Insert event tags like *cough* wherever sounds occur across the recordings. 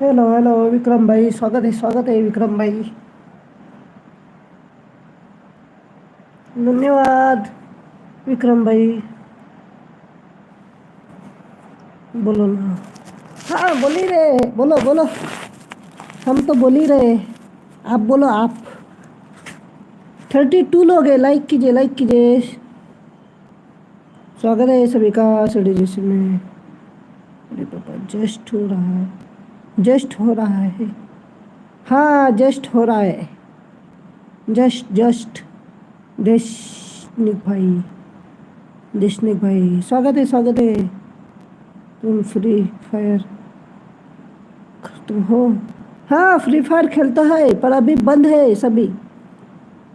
Hello hello विक्रम भाई स्वागत आहे स्वागत आहे विक्रम भाई धन्यवाद विक्रम भाई बोलो ना हाँ बोल ही रहे बोलो बोलो हम तो बोल ही रहे आप बोलो आप थर्टी टू लोग है लाइक कीजिए लाइक कीजिए स्वागत है सभी का सड़ी जैसे में अरे पापा जस्ट हो रहा है जस्ट हो रहा है। हाँ जस्ट हो रहा है। Just just. देशनिक भाई देशनिक भाई, स्वागत है स्वागत है। तुम फ्री फायर तुम हो? हाँ फ्री फायर खेलता है, पर अभी बंद है सभी।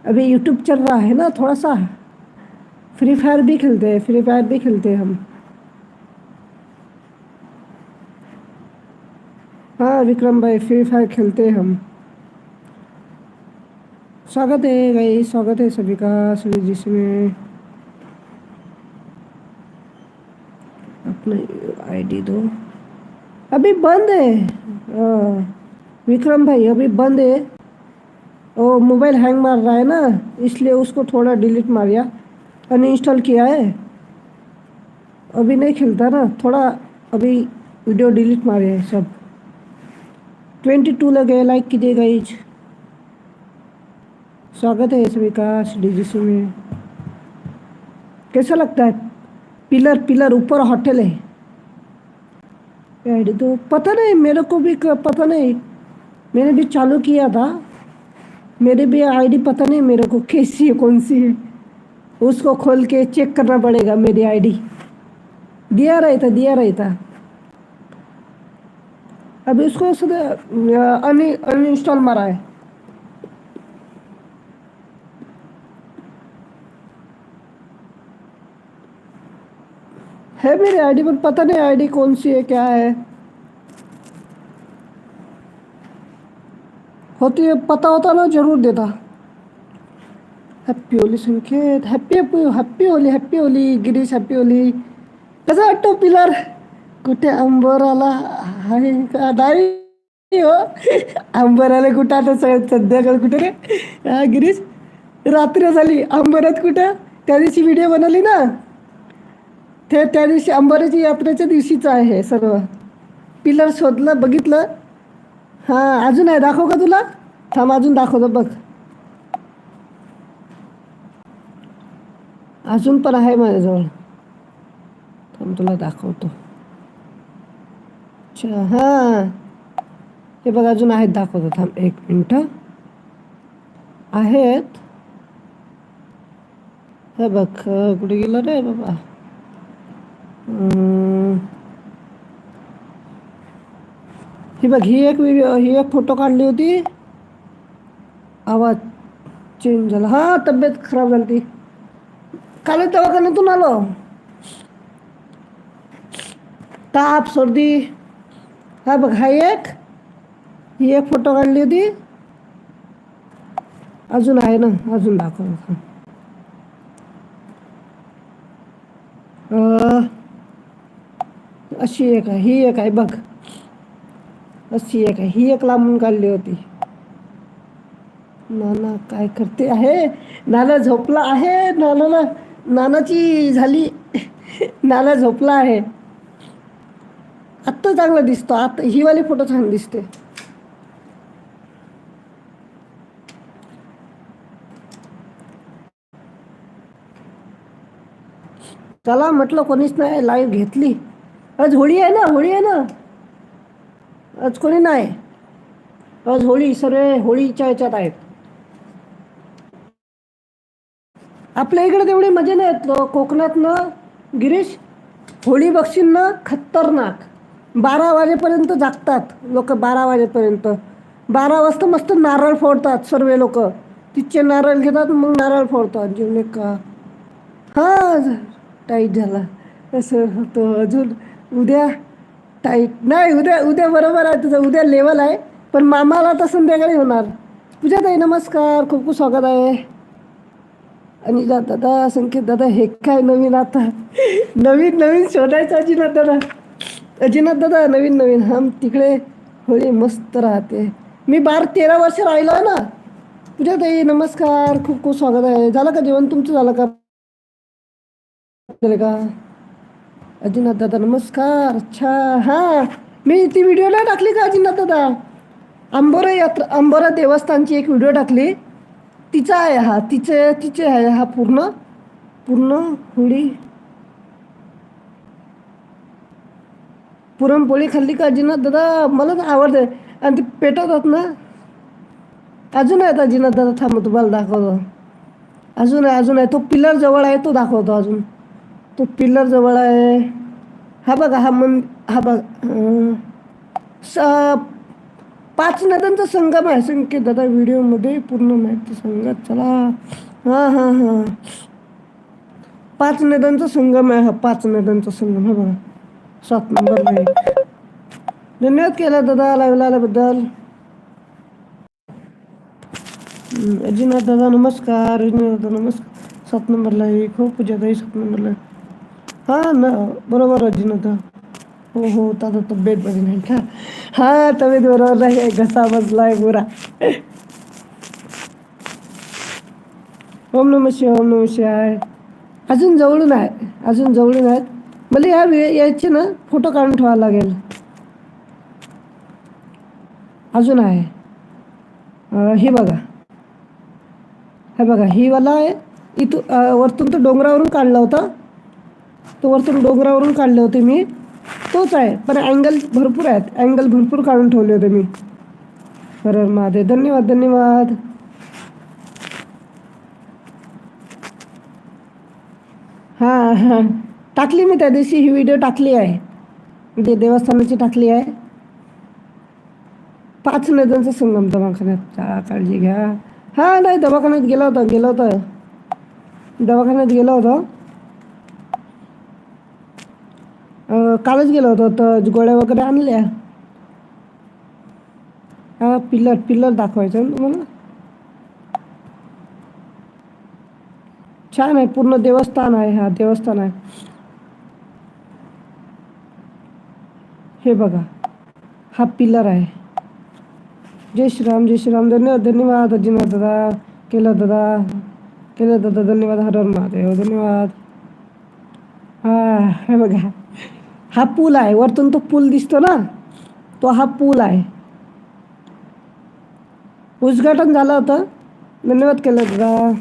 अभी यूट्यूब चल रहा है ना थोड़ा सा। फ्री फायर भी खेलते हैं, फ्री फायर भी खेलते हैं हम। हाँ विक्रम भाई फ्री फायर खेलते हैं हम। स्वागत है भाई स्वागत है सभी का सभी जिसमें अपना आईडी दो। अभी बंद है। हाँ, विक्रम भाई अभी बंद है। वो मोबाइल हैंग मार रहा है ना इसलिए उसको थोड़ा डिलीट मारिया। अनइंस्टॉल किया है। अभी नहीं खेलता ना थोड़ा अभी वीडियो डिलीट मारे है सब। ट्वेंटी टू लगे लाइक कीजिएगा इज़। स्वागत है सभी का डी में। कैसा लगता है? पिलर पिलर ऊपर होटल है। आईडी तो पता नहीं, मेरे को भी पता नहीं। मैंने भी चालू किया था। मेरे भी आईडी पता नहीं मेरे को कैसी है, कौन सी है। उसको खोल के चेक करना पड़ेगा मेरी आईडी दिया रहता दिया रहता। अभी उसको अनइंस्टॉल मारा है। है मेरी आईडी पर पता नहीं आईडी कौन सी है, क्या है। होती है, पता होता ना, ज़रूर देता। Happy Holi Sanket happy happy Holi happy Holi Girish happy Holi कसा वाटतो पिलर कुठे अंबराला? आहे का? नाही हो. अंबराला कुठं? आता स- संध्याकाळ कुठे रे? हा गिरीश? रात्र झाली. अंबरात कुठं? त्या दिवशी व्हिडिओ बनवली ना? ते त्या दिवशी अंबारीची यात्रेच्या दिवशीचं आहे सर्व. पिलर शोधलं बघितलं. हां अजून आहे. दाखव का तुला? थांब अजून दाखवतो बघ. अजून पण आहे माझ्याजवळ. थांब तुला दाखवतो. अच्छा हां. हे बघ अजून आहेत दाखवतो थांब एक मिनटं. आहेत. हे बघ कुठे गेलं रे बाबा? हम्म. ही बघ ही एक व्हिडिओ ही एक फोटो काढली होती. आवाज चेंज झाला. हा तब्येत खराब झाली ती काल दवाखान्यातून आलो? ताप सर्दी. हा बघ हा एक. ही एक फोटो काढली होती. अजून आहे ना अजून दाखव. अशी एक आहे ही एक आहे बघ. अशी एक आहे ही एक लांबून काढली होती. नाना काय करते आहे? नाना झोपला आहे? नानाला नानाची झाली. *laughs* नाना झोपला आहे. आत्ता चांगला दिसतो. आता ही वाली फोटो छान दिसते. चला म्हटलं कोणीच नाही लाईव्ह घेतली. आज होळी आहे ना होळी आहे ना? आज कोणी नाही. आज होळी सगळे होळीच्या ह्याच्यात आहेत. आपल्या इकडे तेवढी मजा नाही येत कोकणात ना गिरीश होळी बघशील ना खतरनाक. बारा वाजेपर्यंत जागतात लोक बारा वाजेपर्यंत. बारा वाजता मस्त नारळ फोडतात सर्व लोक. तिचे नारळ घेतात मग नारळ फोडतात. जेवणे का? हा टाईट झाला. असं होतं अजून. उद्या टाईट नाही उद्या उद्या बरोबर आहे तुझं. उद्या लेवल आहे पण मामाला तर संध्याकाळी होणार. पूजा ताई नमस्कार. खूप खूप स्वागत आहे. आणि दादा दादा संकेत दादा हे काय नवीन आता? नवीन नवीन शोधायचं अजिनाथ दादा. अजिनाथ दादा नवीन नवीन. हम तिकडे होळी मस्त राहते. मी बार तेरा वर्ष राहिलो ना. पूजा ताई नमस्कार. खूप खूप स्वागत आहे. झालं का जेवण? तुमचं झालं का? का? अजिनाथ दादा नमस्कार. अच्छा. हां. मी ती व्हिडिओ नाही टाकली का अजिनाथ दादा? अंबोरा यात्रा अंबोरा देवस्थानची एक व्हिडिओ टाकली. तिचा आहे हा. तिचे तिचे आहे हा पूर्ण. पूर्ण होळी पुरणपोळी खाल्ली का अजिनाथ दादा मला आवडते. आणि ती पेटवतात ना? अजून आहेत अजिनाथ दादा थांब तुम्हाला दाखवतो. अजून आहे अजून आहे. तो पिलर जवळ आहे तो दाखवतो अजून. तो पिलर जवळ आहे. हा बघा हा मन हा बघ स पाच नद्यांचा संगम आहे. संकेत दादा व्हिडिओमध्ये पूर्ण माहिती सांगा. चला. हां हां हां. पाच नद्यांचा संगम आहे हा पाच नद्यांचा संगम हा बघा. सात नंबरला एक धन्यवाद केला दादा लाईव्हला आल्याबद्दल. अजिनाथ दादा नमस्कार. अजिनाथ दादा नमस्कार. सात नंबरला आहे. खूप पूजा ताई सात नंबरला हां ना बरोबर अजिनाथ हो हो दादा तब्येत बरी नाही का? हां तब्येत बरोबर नाही घसा बसलाय पुरा. ओम नम शिवाय ओम नम शिवाय. अजून जवळून आहे. अजून जवळून आहेत. मला या वेळ याचे ना फोटो काढून ठेवावा लागेल. अजून आहे. हे बघा. हे बघा ही वाला आहे. इथून वरतून तो डोंगरावरून काढला होता. तो वरतून डोंगरावरून काढले होते मी. तोच आहे. पण अँगल भरपूर आहेत. अँगल भरपूर काढून ठेवले होते मी. बरं महादेव. धन्यवाद धन्यवाद. हां हां. टाकली मी त्या दिवशी ही व्हिडिओ टाकली आहे. म्हणजे देवस्थानाची टाकली आहे. पाच नद्यांचा संगम दवाखान्यात काळजी घ्या. हां नाही दवाखान्यात गेला होता गेला होता. दवाखान्यात गेला होता. कालच गेलो होतो तर गोळ्या वगैरे आणल्या. हा पिल्लर पिल्लर दाखवायचं ना तुम्हाला. छान आहे पूर्ण देवस्थान आहे हा देवस्थान आहे. हे बघा हा पिलर आहे. जय श्रीराम जय श्रीराम. धन्यवाद धन्यवाद अजिनाथ दादा. केला दादा. केलं दादा धन्यवाद. हर हर महादेव धन्यवाद. हा हे बघा. हा पूल आहे. वरतून तो पूल दिसतो ना? तो हा पूल आहे. उद्घाटन झालं होतं. धन्यवाद केलं दादा.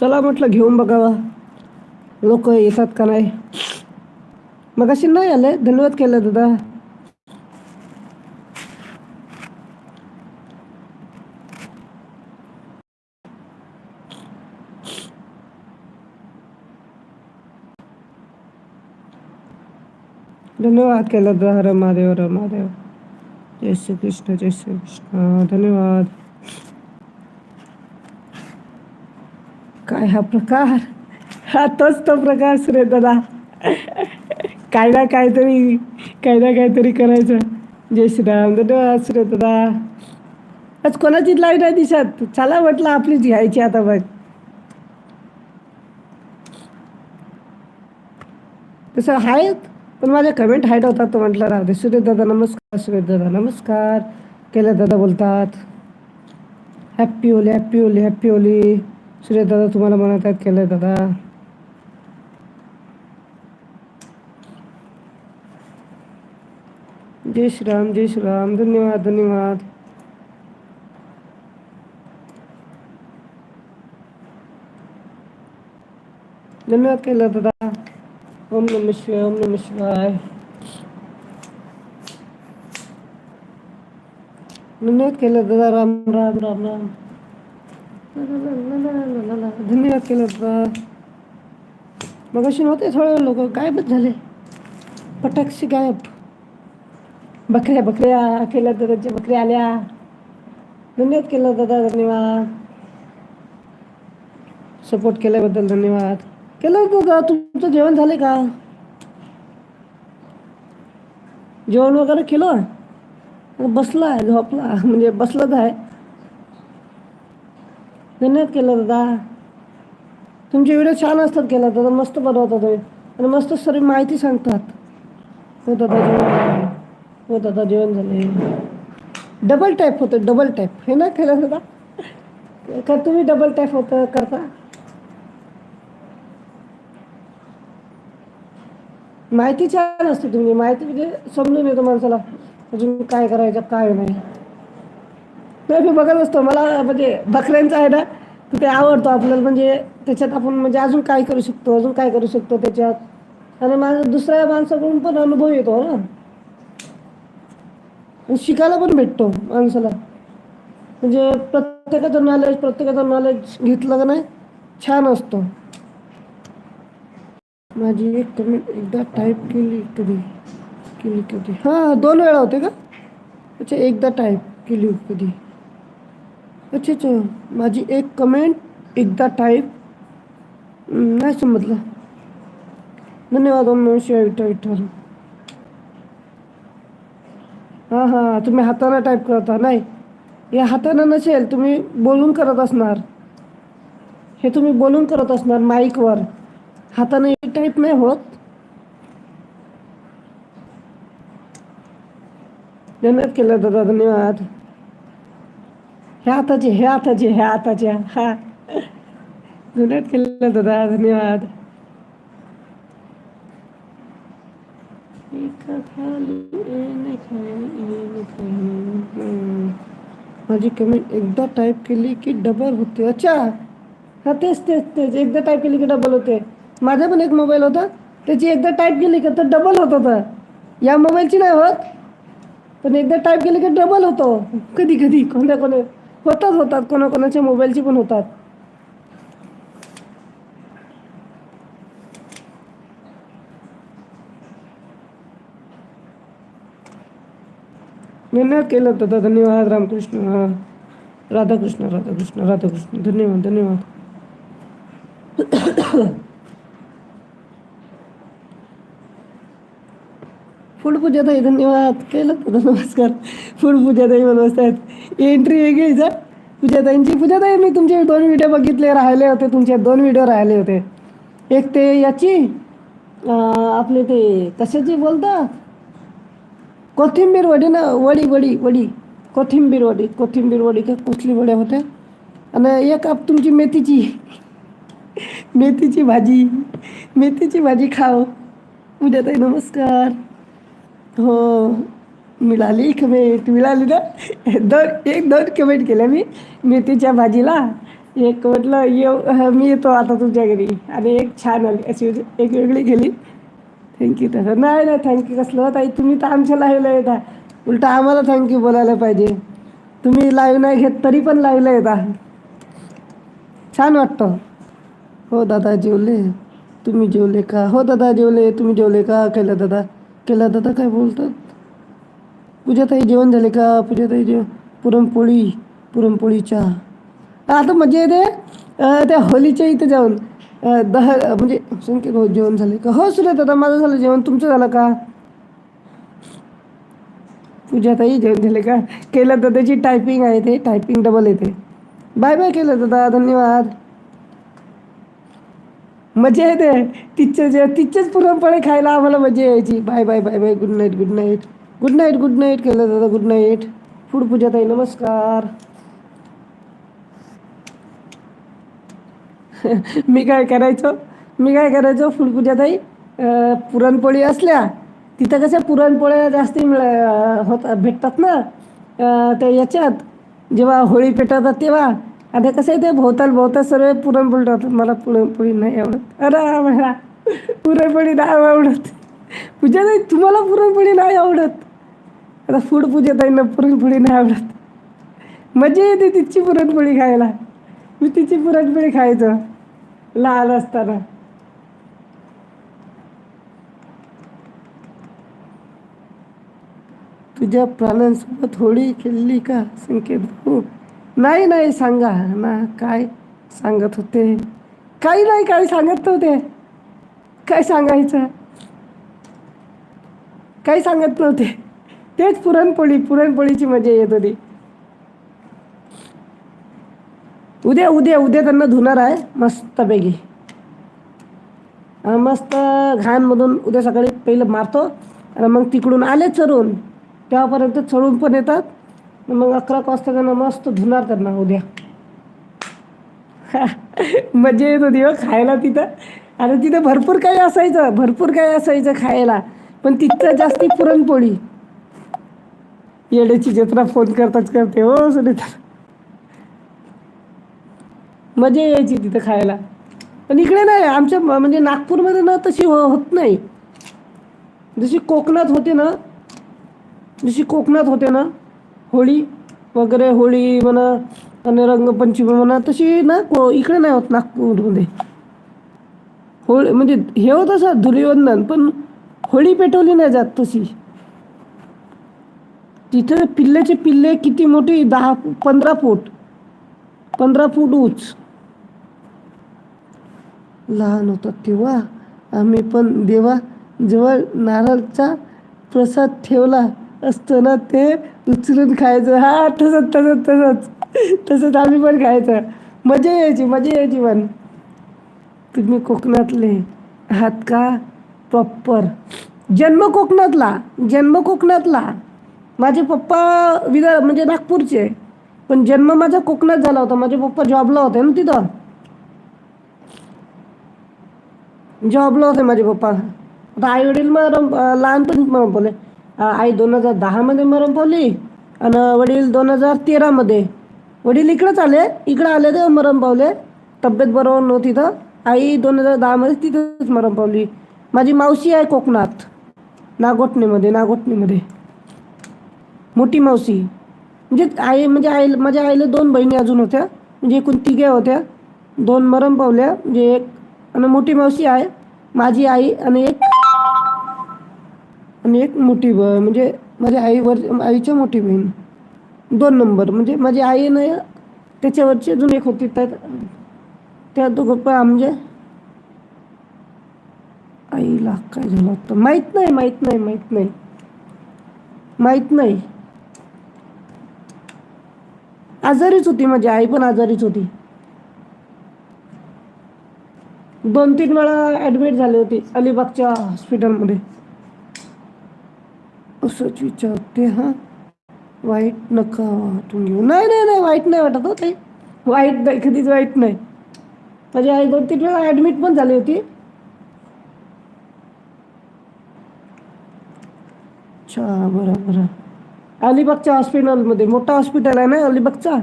चला म्हटलं घेऊन बघावा. लोक येतात का नाही? मग अशी नाही आले. धन्यवाद केलं दादा. धन्यवाद केला दादा. हर महादेव हर महादेव. जय श्री कृष्ण जय श्री कृष्ण धन्यवाद. काय हा प्रकार? हा तोच तो प्रकार सुरे दादा. काय ना काहीतरी काय ना काहीतरी करायचं. जय श्रीराम. दादा सुरे दादा. आज कोणाचीच लाइट नाही दिसत. चला म्हटलं आपलीच घ्यायची आता बघ. तसं आहेत पण माझ्या कमेंट हाईट होतात तो म्हटलं राहू दे सुरेश दादा नमस्कार. सुरेश दादा नमस्कार. केल्या दादा बोलतात. Happy Holi happy Holi happy Holi Suresh दादा तुम्हाला म्हणत आहेत केलं दादा? जय श्रीराम जय श्रीराम धन्यवाद धन्यवाद. धन्यवाद केला दादा. ओम नम शिवाय ओम नम शिवाय. धन्यवाद केला दादा राम राम राम राम. धन्यवाद केला दादा. मग अशी नव्हते थोडे लोक गायबच झाले. पटाक्षी गायब. बकऱ्या बकऱ्या केल्या दादाच्या बकऱ्या आल्या. धन्यवाद केलं दादा धन्यवाद. सपोर्ट केल्याबद्दल धन्यवाद. केलं दादा तुमचं जेवण झाले का? जेवण वगैरे केलं? बसला आहे झोपला म्हणजे बसलंच आहे. धन्यवाद केलं दादा. तुमचे व्हिडिओ छान असतात केला दादा मस्त बनवता तुम्ही. आणि मस्त सर्व माहिती सांगतात. हो दादा हो दादा जेवण झाले डबल टाईप होतं डबल टाईप हे ना केलं दादा का? तुम्ही डबल टाईप होतं करता? माहिती छान असते तुम्ही माहिती म्हणजे समजून येतो माणसाला. अजून काय करायचं काय नाही. नाही मी बघत असतो. मला म्हणजे बकऱ्यांचं आहे ना तर ते आवडतं आपल्याला. म्हणजे त्याच्यात आपण म्हणजे अजून काय करू शकतो अजून काय करू शकतो त्याच्यात. आणि माझं दुसऱ्या माणसाकडून पण अनुभव येतो ना शिकायला पण भेटतो माणसाला. म्हणजे प्रत्येकाचं नॉलेज प्रत्येकाचं नॉलेज घेतलं का नाही छान असतो. माझी एक कमेंट एकदा टाईप केली कधी? केली कधी? हां दोन वेळा होते का? अच्छा एकदा टाईप केली कधी? अच्छा अच्छा माझी एक कमेंट एकदा टाईप नाही समजलं. धन्यवाद ओम नमः विठ्ठल विठ्ठल. हां हां तुम्ही हातानं टाईप करता नाही. या हातानं नसेल तुम्ही बोलून करत असणार. हे तुम्ही बोलून करत असणार माईकवर. हाताने टाईप नाही होत. धन्यवाद केलं दादा धन्यवाद. ह्या हाताचे ह्या हाताचे ह्या हाताच्या. हा. धन्यवाद केलं दादा धन्यवाद. एक खाली खाली. माझी कमेंट एकदा टाईप केली की डबल होते. अच्छा! हा तेच तेच तेच. एकदा टाईप केली की डबल होते. माझा पण एक मोबाईल होता. त्याची एकदा टाईप केली का तर डबल होत होता. या मोबाईलची नाही होत. पण एकदा टाईप केली की डबल होतो. कधी कधी कोणत्या कोणा होतात होतात. कोणाकोणाच्या मोबाईलची पण होतात. धन्यवाद केलं दादा धन्यवाद रामकृष्ण हा. राधाकृष्ण राधाकृष्ण राधाकृष्ण धन्यवाद धन्यवाद। फूड पूजाताई धन्यवाद केलं दादा नमस्कार. फूड पूजाताई म्हणत आहेत. एंट्री वेगळी जा. पूजाताईंची पूजाताई मी तुमचे दोन व्हिडिओ बघितले राहिले होते तुमचे दोन व्हिडिओ राहिले होते. एक ते याची आपले ते कशाची बोलतात कोथिंबीर वडी ना वडी वडी वडी. कोथिंबीर वडी कोथिंबीर वडी का कुठली वड्या होत्या? आणि एक आप तुमची मेथीची मेथीची भाजी मेथीची भाजी खाओ. उद्या ताई नमस्कार. हो मिळाली कमेंट मिळाली ना? दोन एक दोन कमेंट केल्या मी. मेथीच्या भाजीला एक म्हटलं येऊ मी येतो आता तुमच्या घरी. आणि एक छान आली अशी एक वेगळी गेली थँक्यू तसं. नाही नाही थँक्यू कसलं हो, ताई तुम्ही तर आमच्या लाईव्हला येता. उलटा आम्हाला थँक्यू बोलायला पाहिजे. तुम्ही लाईव्ह नाही घेत तरी पण लाईव्हला येता. छान वाटतं. हो दादा जेवले. तुम्ही जेवले का? हो दादा जेवले. तुम्ही जेवले का? केलं दादा. केलं दादा काय बोलतात? पूजाताई जेवण झाले का? पूजाताई जेवण पुरणपोळी पुरणपोळीच्या. आता मजा येते. त्या होलीच्या इथे जाऊन. दह म्हणजे संकेत हो जेवण झाले का? हो सुरे दादा माझं झालं जेवण. तुमचं झालं का? पूजाताई जेवण झाले का? केलं दादाची टायपिंग आहे ते. टायपिंग डबल येते बाय बाय केलं दादा धन्यवाद. मजा येते. तिच्या जे तिच्याच पुरणपोळी खायला आम्हाला मजा यायची. Bye bye bye bye good night good night good night good night केलं दादा गुड नाईट फूड पूजाताई नमस्कार. *laughs* मी काय करायचो? मी काय करायचो? फुलपूजाताई पुरणपोळी असल्या तिथं कशा पुरणपोळ्या जास्ती मिळ होत भेटतात ना? त्या याच्यात जेव्हा होळी पेटवतात तेव्हा आता कसं आहे ते भोवताल भोवताल सर्व पुरणपोळी ठेवतात मला पुरणपोळी नाही आवडत. अरे मला पुरणपोळी नाही आवडत. पूजाताई तुम्हाला पुरणपोळी नाही आवडत? आता फूड पूजाताईंना पुरणपोळी नाही आवडत. मजा येते तिची पुरणपोळी खायला. मी तिची पुरणपोळी खायचो. लहान असताना. तुझ्या प्राण्यांसोबत होळी खेळली का? संकेत भाऊ. नाही नाही सांगा. ना काय सांगत होते? काही नाही काही सांगत नव्हते. काय सांगायचं? काही सांगत नव्हते. तेच पुरणपोळी. पुरणपोळीची मजा येत होती. उद्या उद्या उद्या त्यांना धुणार आहे. मस्तपैकी मस्त घाणमधून उद्या सकाळी पहिलं मारतो. आणि मग तिकडून आले चढून तेव्हापर्यंत चढून पण येतात. मग अकरा वाजता त्यांना मस्त धुणार त्यांना उद्या. *laughs* मजा येत होती हो खायला तिथं. आणि तिथं भरपूर काही असायचं. भरपूर काही असायचं खायला. पण तिथं जास्ती पुरणपोळी. येड्याची जत्रा फोन करताच करते हो सुनीता. मजा यायची तिथं खायला. पण इकडे नाही आमच्या म्हणजे नागपूरमध्ये ना तशी हो-, होत नाही. जशी कोकणात होते ना जशी कोकणात होते ना होळी वगैरे होळी म्हणा आणि रंगपंचमी म्हणा तशी ना को इकडे नाही होत नागपूरमध्ये. होळी म्हणजे हे होत असं धुलीवंदन पण होळी पेटवली नाही जात तशी. तिथं पिल्ल्याचे पिल्ले किती मोठी दहा पंधरा फूट. पंधरा फूट उंच. लहान होतो तेव्हा आम्ही पण देवा जवळ नारळचा प्रसाद ठेवला असताना ते उचलून खायचं. हा तसंच तसंच तसंच. तसंच आम्ही पण खायचं. मजा यायची मजा यायची पण. तुम्ही कोकणातले आहात का? प्रॉपर जन्म कोकणातला जन्म कोकणातला. माझे पप्पा विदा म्हणजे नागपूरचे. पण जन्म माझा कोकणात झाला होता. माझे पप्पा जॉबला होते ना तिथं. जॉबला होते माझे पप्पा. आता आई वडील मरम लहानपणीच मरम पावले आई दोन हजार दहामध्ये मरम पावली आणि वडील दोन हजार तेरामध्ये वडील इकडंच आले इकडं आले ते मरम पावले. तब्येत बरोबर नव्हती तर आई दोन हजार दहामध्ये तिथंच मरम पावली. माझी मावशी आहे कोकणात नागोटणीमध्ये नागोटणीमध्ये. मोठी मावशी. म्हणजे आई म्हणजे आई माझ्या आईला दोन बहिणी अजून होत्या. म्हणजे एकूण तिघ्या होत्या. दोन मरण पावल्या म्हणजे एक आणि मोठी मावशी आहे माझी आई आणि एक आणि एक मोठी ब म्हणजे माझ्या आईवर आईच्या मोठी बहीण दोन नंबर म्हणजे माझी आई नाही त्याच्यावरची अजून एक होती त्या त्या दोघं पण म्हणजे आईला काय झालं होतं माहीत नाही माहीत नाही माहीत नाही माहीत नाही आजारीच होती माझी आई पण आजारीच होती दोन तीन वेळा ॲडमिट झाले होते अलिबागच्या हॉस्पिटलमध्ये असंच विचारते हां? वाईट नका वाटून घेऊ. नाही नाही नाही वाईट नाही वाटत हो ते वाईट नाही कधीच वाईट नाही. माझी आई दोन तीन वेळा ॲडमिट पण झाली होती. अच्छा बरं बरं. अलिबागच्या हॉस्पिटलमध्ये मोठा हॉस्पिटल आहे ना अलिबागचा?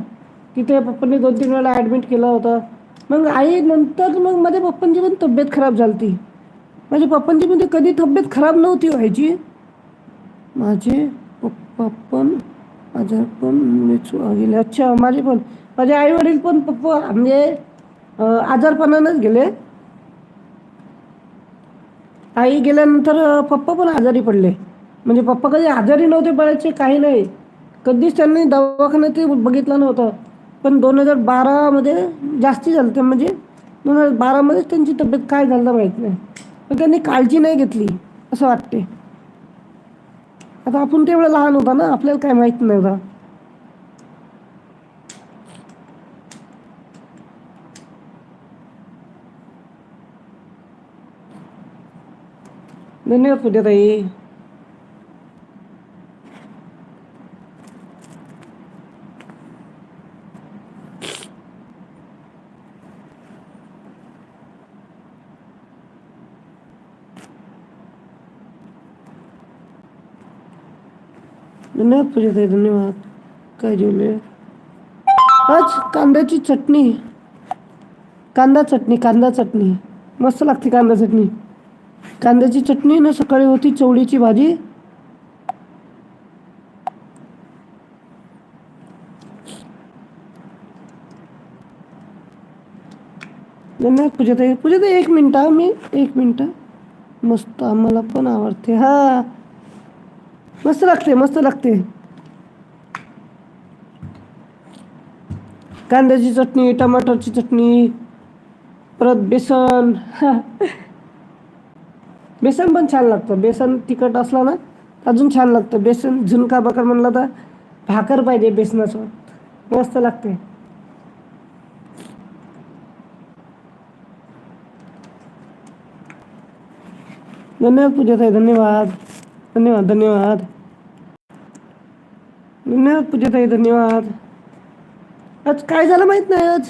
तिथे पप्पांनी दोन तीन वेळा ॲडमिट केलं होतं. मग आई नंतर मग माझ्या पप्पांची पण तब्येत खराब झाली ती माझ्या पप्पांची म्हणजे कधी तब्येत खराब नव्हती व्हायची. माझे पप्पा पण माझ्या पण गेले अच्छा माझे पण माझे आई वडील पण पप्पा म्हणजे आजारपणानंच गेले. आई गेल्यानंतर पप्पा पण आजारी पडले. म्हणजे पप्पा कधी आजारी नव्हते पडायचे काही नाही. कधीच त्यांनी दवाखान्यात ते बघितलं नव्हतं. पण दोन हजार बारामध्ये जास्ती झालं ते म्हणजे दोन हजार बारामध्येच त्यांची तब्येत काय झालं माहीत नाही. पण त्यांनी काळजी नाही घेतली असं वाटते आता आपण तेवढं लहान होता ना आपल्याला काय माहीत नव्हतं. धन्यवाद पूजाताई धन्यवाद पूजाताई धन्यवाद। काय जेवले आज कांद्याची चटणी कांदा चटणी कांदा चटणी मस्त लागते कांदा चटणी कांद्याची चटणी ना सकाळी होती चवळीची भाजी। धन्यवाद पूजाताई पूजाताई एक मिनटं हा, मी एक मिनटं। मस्त आम्हाला पण आवडते हा। मस्त लागते मस्त लागते. कांद्याची चटणी टमाटरची चटणी परत बेसन. *laughs* बेसन पण छान लागतं. बेसन तिखट असला ना अजून छान लागतं. बेसन झुणका बकर म्हणलं तर भाकर पाहिजे बेसनाचं. मस्त लागते. धन्यवाद पूजाताई धन्यवाद. धन्यवाद धन्यवाद. धन्यवाद पूजाताई धन्यवाद आज काय झालं माहीत नाही आज?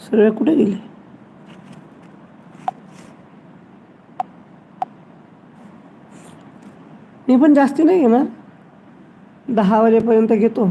सर्व कुठे गेले? मी पण जास्ती नाही घेणार दहा वाजेपर्यंत घेतो.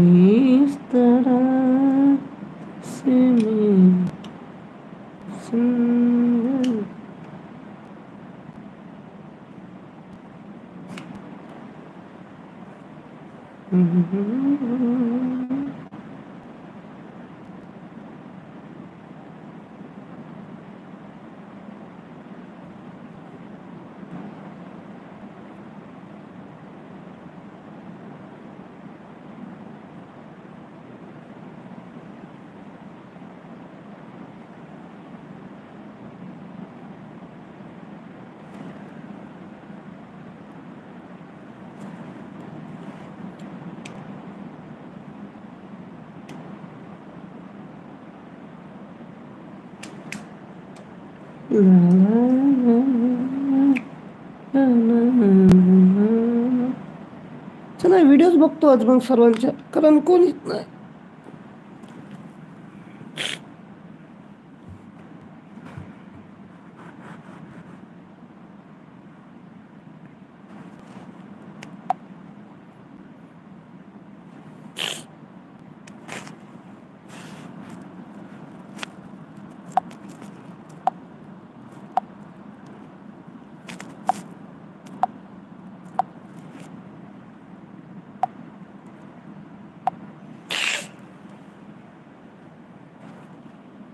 चला व्हिडिओज बघतो आज मग सर्वांच्या कारण कोणीच नाही.